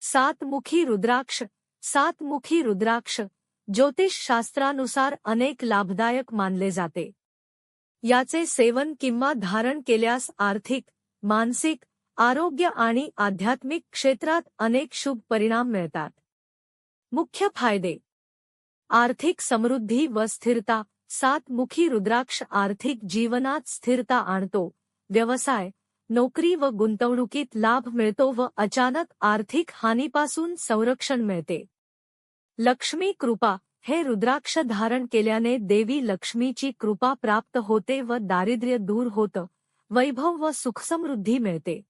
सातमुखी रुद्राक्ष सातमुखी रुद्राक्ष ज्योतिषशास्त्रानुसार अनेक लाभदायक मानले जाते. याचे सेवन किंवा धारण केल्यास आर्थिक मानसिक आरोग्य आणि आध्यात्मिक क्षेत्रात अनेक शुभ परिणाम मिळतात. मुख्य फायदे. आर्थिक समृद्धी व स्थिरता. सातमुखी रुद्राक्ष आर्थिक जीवनात स्थिरता आणतो. व्यवसाय. नोकरी व गुंतवणुकीत लाभ मिळतो व अचानक आर्थिक हानीपासून संरक्षण मिळते. लक्ष्मी कृपा हे रुद्राक्ष धारण केल्याने देवी लक्ष्मीची कृपा प्राप्त होते व दारिद्र्य दूर होतं वैभव व सुखसमृद्धी मिळते.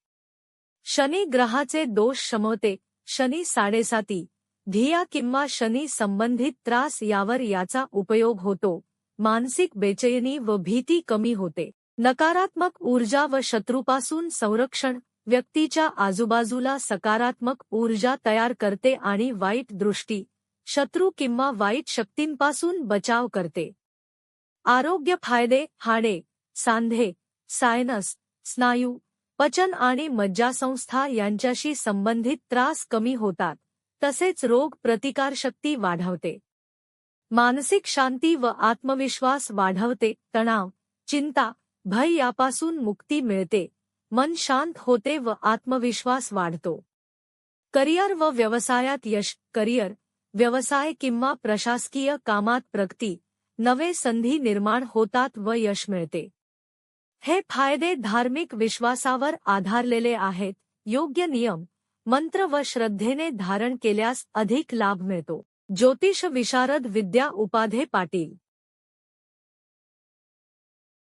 शनी ग्रहाचे दोष शमवते शनी साडेसाती धिया किंवा शनी संबंधित त्रास यावर याचा उपयोग होतो मानसिक बेचैनी व भीती कमी होते. नकारात्मक ऊर्जा व शत्रूपासून संरक्षण व्यक्तीच्या आजूबाजूला सकारात्मक ऊर्जा तयार करते आणि वाईट दृष्टी शत्रू किंवा वाईट शक्तींपासून बचाव करते. आरोग्य फायदे हाडे सांधे सायनस स्नायू पचन आणि मज्जासंस्था यांच्याशी संबंधित त्रास कमी होतात तसेच रोग प्रतिकारशक्ती वाढवते. मानसिक शांती व आत्मविश्वास वाढवते तणाव चिंता भय मुक्ती मिळते. मन शांत होते व आत्मविश्वास वाढतो. करिअर व व्यवसायात यश, करिअर, व्यवसाय किंवा प्रशासकीय कामात प्रगती, नवे संधी निर्माण होतात व यश मिळते. हे फ़ायदे धार्मिक विश्वासावर आधारलेले आहेत. योग्य नियम, मंत्र व श्रद्धेने धारण केल्यास अधिक लाभ मिळतो. ज्योतिष विशारद विद्या उपाधे पाटील